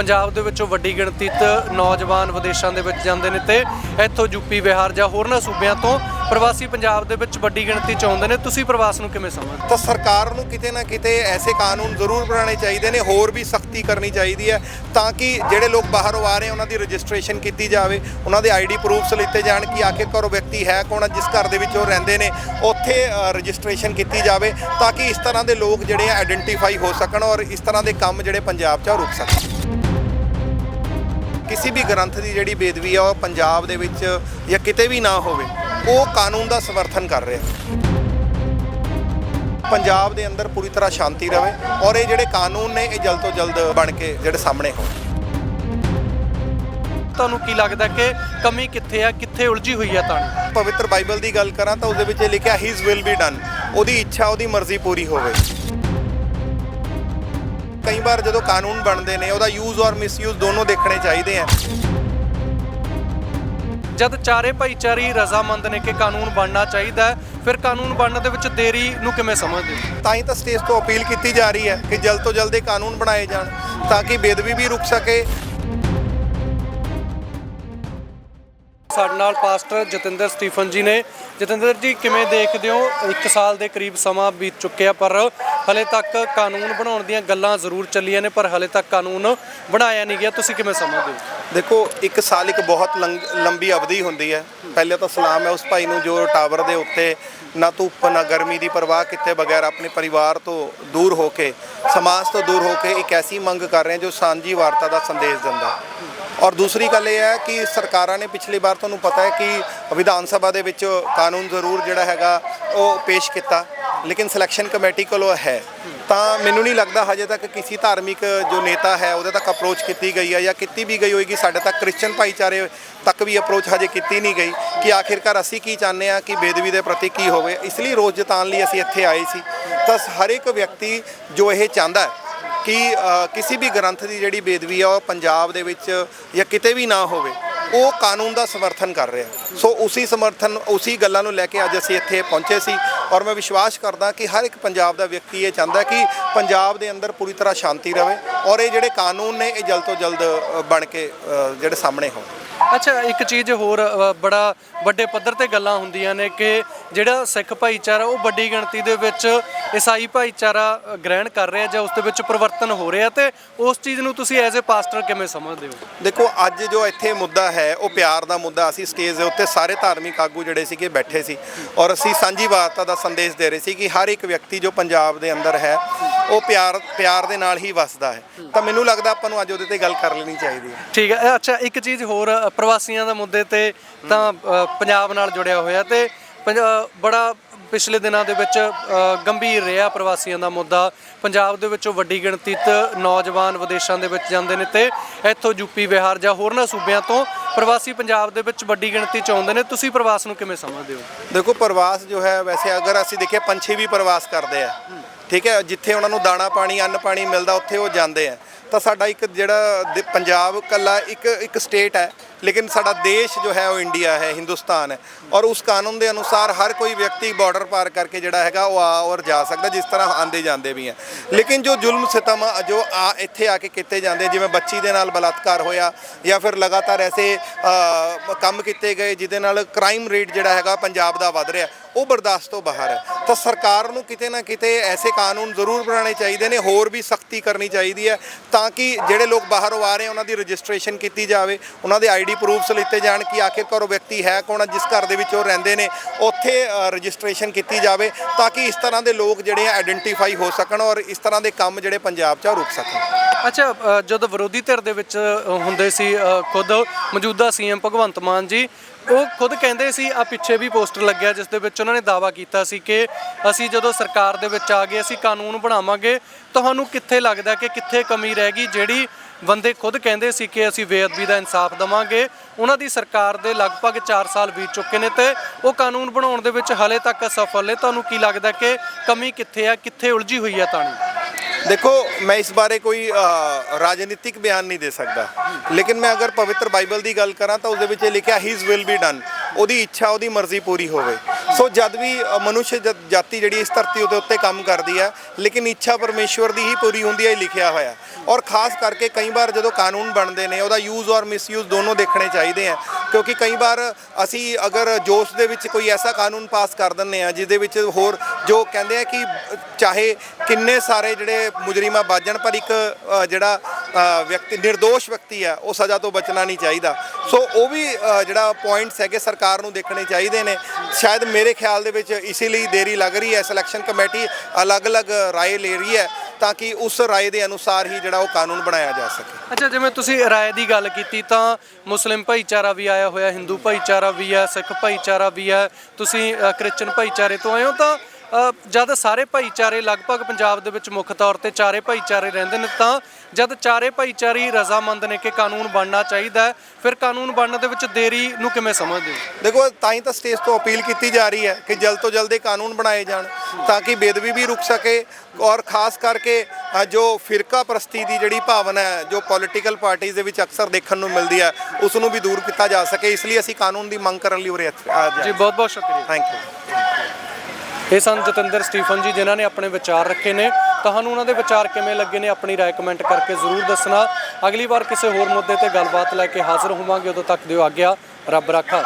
ਪੰਜਾਬ ਦੇ ਵਿੱਚੋਂ ਵੱਡੀ ਗਿਣਤੀ 'ਚ ਨੌਜਵਾਨ ਵਿਦੇਸ਼ਾਂ ਦੇ ਵਿੱਚ ਜਾਂਦੇ ਨੇ ਤੇ ਇੱਥੋਂ ਯੂਪੀ ਬਿਹਾਰ ਜਾਂ ਹੋਰਨਾਂ ਸੂਬਿਆਂ ਤੋਂ ਪ੍ਰਵਾਸੀ ਪੰਜਾਬ ਦੇ ਵਿੱਚ ਵੱਡੀ ਗਿਣਤੀ 'ਚ ਆਉਂਦੇ ਨੇ। ਤੁਸੀਂ ਪ੍ਰਵਾਸ ਨੂੰ ਕਿਵੇਂ ਸਮਝਦੇ? ਤਾਂ ਸਰਕਾਰ ਨੂੰ ਕਿਤੇ ਨਾ ਕਿਤੇ ਐਸੇ ਕਾਨੂੰਨ ਜ਼ਰੂਰ ਬਣਾਉਣੇ ਚਾਹੀਦੇ ਨੇ ਹੋਰ ਵੀ ਸਖਤੀ ਕਰਨੀ ਚਾਹੀਦੀ ਹੈ ਤਾਂ ਕਿ ਜਿਹੜੇ ਲੋਕ ਬਾਹਰੋਂ ਆ ਰਹੇ ਉਹਨਾਂ ਦੀ ਰਜਿਸਟ੍ਰੇਸ਼ਨ ਕੀਤੀ ਜਾਵੇ ਉਹਨਾਂ ਦੇ ਆਈਡੀ ਪ੍ਰੂਫਸ ਲਿੱਤੇ ਜਾਣ ਕਿ ਆਖਿਰਕਾਰ ਉਹ ਵਿਅਕਤੀ ਹੈ ਕੌਣ ਹੈ, ਜਿਸ ਘਰ ਦੇ ਵਿੱਚ ਉਹ ਰਹਿੰਦੇ ਨੇ ਉੱਥੇ ਰਜਿਸਟ੍ਰੇਸ਼ਨ ਕੀਤੀ ਜਾਵੇ ਤਾਂ ਕਿ ਇਸ ਤਰ੍ਹਾਂ ਦੇ ਲੋਕ ਜਿਹੜੇ ਆ ਆਇਡੈਂਟੀਫਾਈ ਹੋ ਸਕਣ ਔਰ ਇਸ ਤਰ੍ਹਾਂ ਦੇ ਕੰਮ ਜਿਹੜੇ ਪੰਜਾਬ 'ਚ ਉਹ ਰੁਕ ਸਕਣ। ਕਿਸੇ ਵੀ ਗ੍ਰੰਥ ਦੀ ਜਿਹੜੀ ਬੇਦਵੀ ਆ ਉਹ ਪੰਜਾਬ ਦੇ ਵਿੱਚ ਜਾਂ ਕਿਤੇ ਵੀ ਨਾ ਹੋਵੇ ਉਹ ਕਾਨੂੰਨ ਦਾ ਸਮਰਥਨ ਕਰ ਰਿਹਾ। ਪੰਜਾਬ ਦੇ ਅੰਦਰ ਪੂਰੀ ਤਰ੍ਹਾਂ ਸ਼ਾਂਤੀ ਰਵੇ ਔਰ ਇਹ ਜਿਹੜੇ ਕਾਨੂੰਨ ਨੇ ਇਹ ਜਲਦ ਤੋਂ ਜਲਦ ਬਣ ਕੇ ਜਿਹੜੇ ਸਾਹਮਣੇ ਹੋਣ। ਤੁਹਾਨੂੰ ਕੀ ਲੱਗਦਾ ਕਿ ਕਮੀ ਕਿੱਥੇ ਆ ਕਿੱਥੇ ਉਲਝੀ ਹੋਈ ਆ ਤਾਣੀ ਪਵਿੱਤਰ ਬਾਈਬਲ ਦੀ ਗੱਲ ਕਰਾਂ ਤਾਂ ਉਹਦੇ ਵਿੱਚ ਇਹ ਲਿਖਿਆ ਹਿਸ ਵਿਲ ਬੀ ਡਨ ਉਹਦੀ ਇੱਛਾ ਉਹਦੀ ਮਰਜ਼ੀ ਪੂਰੀ ਹੋਵੇ। ਕਈ ਵਾਰ ਜਦੋਂ ਕਾਨੂੰਨ ਬਣਦੇ ਨੇ ਉਹਦਾ ਯੂਜ਼ ਔਰ ਮਿਸਯੂਜ਼ ਦੋਨੋਂ ਦੇਖਣੇ ਚਾਹੀਦੇ ਆ। ਜਦ ਚਾਰੇ ਭਾਈਚਾਰੇ ਰਜ਼ਾਮੰਦ ਨੇ ਕਿ ਕਾਨੂੰਨ ਬਣਨਾ ਚਾਹੀਦਾ ਫਿਰ ਕਾਨੂੰਨ ਬਣਨ ਦੇ ਵਿੱਚ ਦੇਰੀ ਨੂੰ ਕਿਵੇਂ ਸਮਝਦੇ ਤਾਂ ਹੀ ਤਾਂ ਸਟੇਜ ਤੋਂ ਅਪੀਲ ਕੀਤੀ ਜਾ ਰਹੀ ਹੈ ਕਿ ਜਲਦ ਤੋਂ ਜਲਦ ਇਹ ਕਾਨੂੰਨ ਬਣਾਏ ਜਾਣ ਤਾਂ ਕਿ ਬੇਦਬੀ ਵੀ ਰੁਕ ਸਕੇ ਸਾਡੇ ਨਾਲ ਪਾਸਟਰ ਜਤਿੰਦਰ ਸਟੀਫਨ ਜੀ ਨੇ। ਜਤਿੰਦਰ ਜੀ, ਕਿਵੇਂ ਦੇਖਦੇ ਹੋ? ਇੱਕ ਸਾਲ ਦੇ ਕਰੀਬ ਸਮਾਂ ਬੀਤ ਚੁੱਕਿਆ, ਪਰ ਹਲੇ ਤੱਕ ਕਾਨੂੰਨ ਬਣਾਉਣ ਦੀਆਂ ਗੱਲਾਂ ਜ਼ਰੂਰ ਚੱਲੀਆਂ ਨੇ, ਪਰ ਹਲੇ ਤੱਕ ਕਾਨੂੰਨ ਬਣਾਇਆ ਨਹੀਂ ਗਿਆ। ਤੁਸੀਂ ਕਿਵੇਂ ਸਮਝਦੇ ਹੋ? ਦੇਖੋ, ਇੱਕ ਸਾਲ ਇੱਕ ਬਹੁਤ ਲੰਗ- ਲੰਬੀ ਅਵਧੀ ਹੁੰਦੀ ਹੈ। ਪਹਿਲੇ ਤਾਂ ਸਲਾਮ ਹੈ ਉਸ ਭਾਈ ਨੂੰ, ਜੋ ਟਾਵਰ ਦੇ ਉੱਤੇ ਨਾ ਧੁੱਪ, ਨਾ ਗਰਮੀ ਦੀ ਪਰਵਾਹ ਕੀਤੇ ਬਗੈਰ ਆਪਣੇ ਪਰਿਵਾਰ ਤੋਂ ਦੂਰ ਹੋ ਕੇ, ਸਮਾਜ ਤੋਂ ਦੂਰ ਹੋ ਕੇ ਇੱਕ ਐਸੀ ਮੰਗ ਕਰ ਰਹੇ ਜੋ ਸਾਂਝੀ ਵਾਰਤਾ ਦਾ ਸੰਦੇਸ਼ ਦਿੰਦਾ। ਔਰ ਦੂਸਰੀ ਗੱਲ ਇਹ ਹੈ ਕਿ ਸਰਕਾਰਾਂ ਨੇ ਪਿਛਲੀ ਵਾਰ ਤੁਹਾਨੂੰ ਪਤਾ ਹੈ ਕਿ ਵਿਧਾਨ ਸਭਾ ਦੇ ਵਿੱਚ ਕਾਨੂੰਨ ਜ਼ਰੂਰ ਜਿਹੜਾ ਹੈਗਾ ਉਹ ਪੇਸ਼ ਕੀਤਾ, ਲੇਕਿਨ ਸਿਲੈਕਸ਼ਨ ਕਮੇਟੀ ਕੋਲੋਂ ਹੈ। ਤਾਂ ਮੈਨੂੰ ਨਹੀਂ ਲੱਗਦਾ ਹਜੇ ਤੱਕ ਕਿਸੇ ਧਾਰਮਿਕ ਜੋ ਨੇਤਾ ਹੈ, ਉਹਦੇ ਤੱਕ ਅਪਰੋਚ ਕੀਤੀ ਗਈ ਹੈ ਜਾਂ ਕੀਤੀ ਵੀ ਗਈ ਹੋਏਗੀ। ਸਾਡੇ ਤੱਕ ਕ੍ਰਿਸਚੀਅਨ ਭਾਈਚਾਰੇ ਤੱਕ ਵੀ ਅਪਰੋਚ ਹਜੇ ਕੀਤੀ ਨਹੀਂ ਗਈ ਕਿ ਆਖਿਰਕਾਰ ਅਸੀਂ ਕੀ ਚਾਹੁੰਦੇ ਆ ਕਿ ਬੇਦਵੀ ਦੇ ਪ੍ਰਤੀ ਕੀ ਹੋਵੇ। ਇਸ ਲਈ ਰੋਜ਼ ਜਤਾਉਣ ਲਈ ਅਸੀਂ ਇੱਥੇ ਆਏ ਸੀ। ਤਾਂ ਹਰ ਇੱਕ ਵਿਅਕਤੀ ਜੋ ਇਹ ਚਾਹੁੰਦਾ ਹੈ ਕਿ ਕਿਸੇ ਵੀ ਗ੍ਰੰਥ ਦੀ ਜਿਹੜੀ ਬੇਦਵੀ ਆ, ਉਹ ਪੰਜਾਬ ਦੇ ਵਿੱਚ ਜਾਂ ਕਿਤੇ ਵੀ ਨਾ ਹੋਵੇ, ਉਹ ਕਾਨੂੰਨ ਦਾ ਸਮਰਥਨ ਕਰ ਰਿਹਾ। ਸੋ ਉਸੇ ਸਮਰਥਨ, ਉਸੇ ਗੱਲਾਂ ਨੂੰ ਲੈ ਕੇ ਅੱਜ ਅਸੀਂ ਇੱਥੇ ਪਹੁੰਚੇ ਸੀ ਔਰ ਮੈਂ ਵਿਸ਼ਵਾਸ ਕਰਦਾ ਕਿ ਹਰ ਇੱਕ ਪੰਜਾਬ ਦਾ ਵਿਅਕਤੀ ਇਹ ਚਾਹੁੰਦਾ ਕਿ ਪੰਜਾਬ ਦੇ ਅੰਦਰ ਪੂਰੀ ਤਰ੍ਹਾਂ ਸ਼ਾਂਤੀ ਰਵੇ ਔਰ ਇਹ ਜਿਹੜੇ ਕਾਨੂੰਨ ਨੇ, ਇਹ ਜਲਦ ਤੋਂ ਜਲਦ ਬਣ ਕੇ ਜਿਹੜੇ ਸਾਹਮਣੇ ਹੋਣ। ਅੱਛਾ ਇੱਕ ਚੀਜ਼ ਹੋਰ ਅ, ਬੜਾ ਵੱਡੇ ਪੱਧਰ ਤੇ ਗੱਲਾਂ ਹੁੰਦੀਆਂ ਨੇ ਕਿ ਜਿਹੜਾ ਸਿੱਖ ਭਾਈਚਾਰਾ ਉਹ ਵੱਡੀ ਗਿਣਤੀ ਦੇ ਵਿੱਚ ਈਸਾਈ ਭਾਈਚਾਰਾ ਅ, ਗ੍ਰਹਿਣ ਕਰ ਰਿਹਾ ਜਾਂ ਉਸ ਦੇ ਵਿੱਚ ਪਰਿਵਰਤਨ ਹੋ ਰਿਹਾ ਤੇ ਉਸ ਚੀਜ਼ ਨੂੰ ਤੁਸੀਂ ਐਜ਼ ਅ ਪਾਸਟਰ ਕਿਵੇਂ ਸਮਝਦੇ ਹੋ? ਦੇਖੋ ਅੱਜ ਜੋ ਇੱਥੇ ਮੁੱਦਾ ਹੈ ਉਹ ਪਿਆਰ ਦਾ ਮੁੱਦਾ ਅਸੀਂ ਸਟੇਜ ਦੇ ਉੱਤੇ ਸਾਰੇ ਧਾਰਮਿਕ ਆਗੂ ਜਿਹੜੇ ਸੀਗੇ ਬੈਠੇ ਸੀ ਔਰ ਅਸੀਂ ਸਾਂਝੀ ਵਾਰਤਾ ਦਾ ਸੰਦੇਸ਼ ਦੇ ਰਹੇ ਸੀ ਕਿ ਹਰ ਇੱਕ ਵਿਅਕਤੀ ਜੋ ਪੰਜਾਬ ਦੇ ਅੰਦਰ ਹੈ ਉਹ ਪਿਆਰ ਪਿਆਰ ਦੇ ਨਾਲ ਹੀ ਵਸਦਾ ਹੈ। ਤਾਂ ਮੈਨੂੰ ਲੱਗਦਾ ਆਪਾਂ ਨੂੰ ਅੱਜ ਉਹਦੇ ਤੇ ਗੱਲ ਕਰ ਲੈਣੀ ਚਾਹੀਦੀ ਹੈ। ਠੀਕ ਹੈ ਅੱਛਾ ਇੱਕ ਚੀਜ਼ ਹੋਰ ਅ, ਪ੍ਰਵਾਸੀਆਂ ਦਾ ਮੁੱਦੇ ਤੇ ਤਾਂ ਪੰਜਾਬ ਨਾਲ ਜੁੜਿਆ ਹੋਇਆ ਤੇ ਪੰਜਾ- ਬੜਾ ਪਿਛਲੇ ਦਿਨਾਂ ਦੇ ਵਿੱਚ ਗੰਭੀਰ ਰਿਹਾ ਪ੍ਰਵਾਸੀਆਂ ਦਾ ਮੁੱਦਾ। ਪੰਜਾਬ ਦੇ ਵਿੱਚੋਂ ਵੱਡੀ ਗਿਣਤੀ 'ਚ ਨੌਜਵਾਨ ਵਿਦੇਸ਼ਾਂ ਦੇ ਵਿੱਚ ਜਾਂਦੇ ਨੇ ਤੇ ਇੱਥੋਂ ਯੂਪੀ ਬਿਹਾਰ ਜਾਂ ਹੋਰਨਾਂ ਸੂਬਿਆਂ ਤੋਂ ਪ੍ਰਵਾਸੀ ਪੰਜਾਬ ਦੇ ਵਿੱਚ ਵੱਡੀ ਗਿਣਤੀ 'ਚ ਆਉਂਦੇ ਨੇ। ਤੁਸੀਂ ਪ੍ਰਵਾਸ ਨੂੰ ਕਿਵੇਂ ਸਮਝਦੇ ਹੋ? ਦੇਖੋ, ਪ੍ਰਵਾਸ ਜੋ ਹੈ, ਵੈਸੇ ਅਗਰ ਅਸੀਂ ਦੇਖੀਏ, ਪੰਛੀ ਵੀ ਪ੍ਰਵਾਸ ਕਰਦੇ ਆ। ਠੀਕ ਹੈ, ਜਿੱਥੇ ਉਹਨਾਂ ਨੂੰ ਦਾਣਾ ਪਾਣੀ, ਅੰਨ ਪਾਣੀ ਮਿਲਦਾ, ਉੱਥੇ ਉਹ ਜਾਂਦੇ ਆ। ਤਾਂ ਸਾਡਾ ਇੱਕ ਜਿਹੜਾ ਦੇ- ਪੰਜਾਬ ਕੱਲਾ ਇੱਕ ਇੱਕ ਸਟੇਟ ਹੈ ਲੇਕਿਨ ਸਾਡਾ ਦੇਸ਼ ਜੋ ਹੈ ਉਹ ਇੰਡੀਆ ਹੈ ਹਿੰਦੁਸਤਾਨ ਹੈ। ਔਰ ਉਸ ਕਾਨੂੰਨ ਦੇ ਅਨੁਸਾਰ ਹਰ ਕੋਈ ਵਿਅਕਤੀ ਬਾਰਡਰ ਪਾਰ ਕਰਕੇ ਜਿਹੜਾ ਹੈਗਾ ਉਹ ਆ ਔਰ ਜਾ ਸਕਦਾ ਜਿਸ ਤਰ੍ਹਾਂ ਆਂਦੇ ਜਾਂਦੇ ਵੀ ਹੈ। ਲੇਕਿਨ ਜੋ ਜ਼ੁਲਮ ਸਿਤਮ ਜੋ ਆ ਇੱਥੇ ਆ ਕੇ ਕੀਤੇ ਜਾਂਦੇ ਜਿਵੇਂ ਬੱਚੀ ਦੇ ਨਾਲ ਬਲਾਤਕਾਰ ਹੋਇਆ ਜਾਂ ਫਿਰ ਲਗਾਤਾਰ ਐਸੇ ਅ, ਕੰਮ ਕੀਤੇ ਗਏ ਜਿਹਦੇ ਨਾਲ ਕ੍ਰਾਈਮ ਰੇਟ ਜਿਹੜਾ ਹੈਗਾ ਪੰਜਾਬ ਦਾ ਵੱਧ ਰਿਹਾ ਉਹ ਬਰਦਾਸ਼ਤ ਤੋਂ ਬਾਹਰ ਹੈ। ਤਾਂ ਸਰਕਾਰ ਨੂੰ ਕਿਤੇ ਨਾ ਕਿਤੇ ਐਸੇ ਕਾਨੂੰਨ ਜ਼ਰੂਰ ਬਣਾਉਣੇ ਚਾਹੀਦੇ ਨੇ ਹੋਰ ਵੀ ਸਖਤੀ ਕਰਨੀ ਚਾਹੀਦੀ ਹੈ ਤਾਂ ਤਾਂ ਕਿ ਜਿਹੜੇ ਲੋਕ ਬਾਹਰੋਂ ਆ ਰਹੇ ਉਹਨਾਂ ਦੀ ਰਜਿਸਟ੍ਰੇਸ਼ਨ ਕੀਤੀ ਜਾਵੇ ਉਹਨਾਂ ਦੇ ਆਈਡੀ ਪ੍ਰੂਫਸ ਲਿੱਤੇ ਜਾਣ ਕਿ ਆਖਿਰਕਾਰ ਉਹ ਵਿਅਕਤੀ ਹੈ ਕੌਣ ਹੈ, ਜਿਸ ਘਰ ਦੇ ਵਿੱਚ ਉਹ ਰਹਿੰਦੇ ਨੇ ਉੱਥੇ ਰਜਿਸਟ੍ਰੇਸ਼ਨ ਕੀਤੀ ਜਾਵੇ ਤਾਂ ਕਿ ਇਸ ਤਰ੍ਹਾਂ ਦੇ ਲੋਕ ਜਿਹੜੇ ਆ ਆਇਡੈਂਟੀਫਾਈ ਹੋ ਸਕਣ ਔਰ ਇਸ ਤਰ੍ਹਾਂ ਦੇ ਕੰਮ ਜਿਹੜੇ ਪੰਜਾਬ 'ਚ ਉਹ ਰੁਕ ਸਕਣ। ਅੱਛਾ ਅ, ਜਦੋਂ ਵਿਰੋਧੀ ਧਿਰ ਦੇ ਵਿੱਚ ਅ, ਹੁੰਦੇ ਸੀ ਅ, ਖੁਦ ਮੌਜੂਦਾ ਸੀਐਮ ਭਗਵੰਤ ਮਾਨ ਜੀ ਉਹ ਖੁਦ ਕਹਿੰਦੇ ਸੀ ਆ ਪਿੱਛੇ ਵੀ ਪੋਸਟਰ ਲੱਗਿਆ ਜਿਸ ਦੇ ਵਿੱਚ ਉਹਨਾਂ ਨੇ ਦਾਵਾ ਕੀਤਾ ਸੀ ਕਿ ਅਸੀਂ ਜਦੋਂ ਸਰਕਾਰ ਦੇ ਵਿੱਚ ਆ ਗਏ ਅਸੀਂ ਕਾਨੂੰਨ ਬਣਾਵਾਂਗੇ। ਤੁਹਾਨੂੰ ਕਿੱਥੇ ਲੱਗਦਾ ਕਿ ਕਿੱਥੇ ਕਮੀ ਰਹਿ ਗਈ ਜਿਹੜੀ ਬੰਦੇ ਖੁਦ ਕਹਿੰਦੇ ਸੀ ਕਿ ਅਸੀਂ ਬੇਅਦਬੀ ਦਾ ਇਨਸਾਫ ਦਵਾਂਗੇ? ਉਹਨਾਂ ਦੀ ਸਰਕਾਰ ਦੇ ਲਗਭਗ 4 ਸਾਲ ਬੀਤ ਚੁੱਕੇ ਨੇ ਤੇ ਉਹ ਕਾਨੂੰਨ ਬਣਾਉਣ ਦੇ ਵਿੱਚ ਹਲੇ ਤੱਕ ਅਸਫਲ ਨੇ। ਤੁਹਾਨੂੰ ਕੀ ਲੱਗਦਾ ਕਿ ਕਮੀ ਕਿੱਥੇ ਆ ਕਿੱਥੇ ਉਲਝੀ ਹੋਈ ਆ ਤਾਣੀ? ਦੇਖੋ ਮੈਂ ਇਸ ਬਾਰੇ ਕੋਈ ਅ, ਰਾਜਨੀਤਿਕ ਬਿਆਨ ਨਹੀਂ ਦੇ ਸਕਦਾ। ਲੇਕਿਨ ਮੈਂ ਅਗਰ ਪਵਿੱਤਰ ਬਾਈਬਲ ਦੀ ਗੱਲ ਕਰਾਂ ਤਾਂ ਉਸ ਦੇ ਵਿੱਚ ਇਹ ਲਿਖਿਆ ਹਿਸ ਵਿਲ ਬੀ ਡਨ ਉਹਦੀ ਇੱਛਾ ਉਹਦੀ ਮਰਜ਼ੀ ਪੂਰੀ ਹੋਵੇ। ਸੋ ਜਦ ਵੀ ਅ, ਮਨੁੱਖ ਜਾਤੀ ਜਿਹੜੀ ਇਸ ਧਰਤੀ ਦੇ ਉੱਤੇ ਕੰਮ ਕਰਦੀ ਹੈ ਲੇਕਿਨ ਇੱਛਾ ਪਰਮੇਸ਼ਵਰ ਦੀ ਹੀ ਪੂਰੀ ਹੁੰਦੀ ਹੈ ਲਿਖਿਆ ਹੋਇਆ ਔਰ ਖਾਸ ਕਰਕੇ ਕਈ ਵਾਰ ਜਦੋਂ ਕਾਨੂੰਨ ਬਣਦੇ ਨੇ ਉਹਦਾ ਯੂਜ਼ ਔਰ ਮਿਸਯੂਜ਼ ਦੋਨੋਂ ਦੇਖਣੇ ਚਾਹੀਦੇ ਆ ਕਿਉਂਕਿ ਕਈ ਵਾਰ ਅਸੀਂ ਅਗਰ ਜੋਸ਼ ਦੇ ਵਿੱਚ ਕੋਈ ਐਸਾ ਕਾਨੂੰਨ ਪਾਸ ਕਰ ਦਿੰਨੇ ਆ ਜਿਹਦੇ ਵਿੱਚ ਹੋਰ ਜੋ ਕਹਿੰਦੇ ਆ ਕਿ ਚਾਹੇ ਕਿੰਨੇ ਸਾਰੇ ਜਿਹੜੇ ਮੁਜਰੀਮਾ ਬਾਜਣ ਪਰ ਇੱਕ ਜਿਹੜਾ ਵਿਅਕਤੀ નિર્ਦੋਸ਼ ਵਿਅਕਤੀ ਆ ਉਹ ਸਜ਼ਾ ਤੋਂ ਬਚਣਾ ਨਹੀਂ ਚਾਹੀਦਾ। ਸੋ ਉਹ ਵੀ ਜਿਹੜਾ ਪੁਆਇੰਟਸ ਹੈਗੇ ਸਰਕਾਰ ਨੂੰ ਦੇਖਣੇ ਚਾਹੀਦੇ ਨੇ। ਸ਼ਾਇਦ ਮੇਰੇ ਖਿਆਲ ਦੇ ਵਿੱਚ ਇਸੇ ਲਈ ਦੇਰੀ ਲੱਗ ਰਹੀ ਹੈ ਸਿਲੈਕਸ਼ਨ ਕਮੇਟੀ ਅਲੱਗ-ਅਲੱਗ ਰਾਏ ਲੈ ਰਹੀ ਹੈ, ਤਾਂ ਕਿ ਉਸ ਰਾਏ ਦੇ ਅਨੁਸਾਰ ਹੀ ਜਿਹੜਾ ਉਹ ਕਾਨੂੰਨ ਬਣਾਇਆ ਜਾ ਸਕੇ। ਅੱਛਾ, ਜਿਵੇਂ ਤੁਸੀਂ ਰਾਏ ਦੀ ਗੱਲ ਕੀਤੀ, ਤਾਂ ਮੁਸਲਿਮ ਭਾਈਚਾਰਾ ਵੀ ਆਇਆ ਹੋਇਆ, ਹਿੰਦੂ ਭਾਈਚਾਰਾ ਵੀ ਹੈ, ਸਿੱਖ ਭਾਈਚਾਰਾ ਵੀ ਹੈ, ਤੁਸੀਂ ਕ੍ਰਿਸਚਨ ਭਾਈਚਾਰੇ ਤੋਂ ਆਏ ਹੋ, ਤਾਂ ਜਦ ਸਾਰੇ ਭਾਈਚਾਰੇ ਲਗਭਗ ਪੰਜਾਬ ਦੇ ਵਿੱਚ ਮੁੱਖ ਤੌਰ ਤੇ ਚਾਰੇ ਭਾਈਚਾਰੇ ਰਹਿੰਦੇ ਨੇ ਤਾਂ ਜਦ ਚਾਰੇ ਭਾਈਚਾਰੇ ਰਜ਼ਾਮੰਦ ਨੇ ਕਿ ਕਾਨੂੰਨ ਬਣਨਾ ਚਾਹੀਦਾ ਹੈ ਫਿਰ ਕਾਨੂੰਨ ਬਣਨ ਦੇ ਵਿੱਚ ਦੇਰੀ ਨੂੰ ਕਿਵੇਂ ਸਮਝਦੇ ਹੋ? ਦੇਖੋ ਤਾਂ ਹੀ ਤਾਂ ਸਟੇਜ ਤੋਂ ਅਪੀਲ ਕੀਤੀ ਜਾ ਰਹੀ ਹੈ ਕਿ ਜਲਦ ਤੋਂ ਜਲਦ ਇਹ ਕਾਨੂੰਨ ਬਣਾਏ ਜਾਣ ਤਾਂ ਕਿ ਬੇਦਬੀ ਵੀ ਰੁਕ ਸਕੇ ਔਰ ਖਾਸ ਕਰਕੇ ਜੋ ਫਿਰਕਾ ਪ੍ਰਸਤੀ ਦੀ ਜਿਹੜੀ ਭਾਵਨਾ ਹੈ ਜੋ ਪੋਲੀਟੀਕਲ ਪਾਰਟੀਆਂ ਦੇ ਵਿੱਚ ਅਕਸਰ ਦੇਖਣ ਨੂੰ ਮਿਲਦੀ ਹੈ ਉਸ ਨੂੰ ਵੀ ਦੂਰ ਕੀਤਾ ਜਾ ਸਕੇ। ਇਸ ਲਈ ਅਸੀਂ ਕਾਨੂੰਨ ਦੀ ਮੰਗ ਕਰਨ ਲਈ ਉਰੇ ਇੱਥੇ ਆ ਜੀ ਬਹੁਤ ਬਹੁਤ ਸ਼ੁਕਰੀਆ। ਥੈਂਕ ਯੂ ਇਹ ਸਨ ਜਤਿੰਦਰ ਸਟੀਫਨ ਜੀ, ਜਿਨ੍ਹਾਂ ਨੇ ਆਪਣੇ ਵਿਚਾਰ ਰੱਖੇ ਨੇ। ਤੁਹਾਨੂੰ ਉਹਨਾਂ ਦੇ ਵਿਚਾਰ ਕਿਵੇਂ ਲੱਗੇ ਨੇ? ਆਪਣੀ ਰਾਏ ਕਮੈਂਟ ਕਰਕੇ ਜ਼ਰੂਰ ਦੱਸਣਾ। ਅਗਲੀ ਵਾਰ ਕਿਸੇ ਹੋਰ ਮੁੱਦੇ ਤੇ ਗੱਲਬਾਤ ਲੈ ਕੇ ਹਾਜ਼ਰ ਹੋਵਾਂਗੇ। ਉਦੋਂ ਤੱਕ ਦਿਓ ਆਗਿਆ। ਰੱਬ ਰਾਖਾ।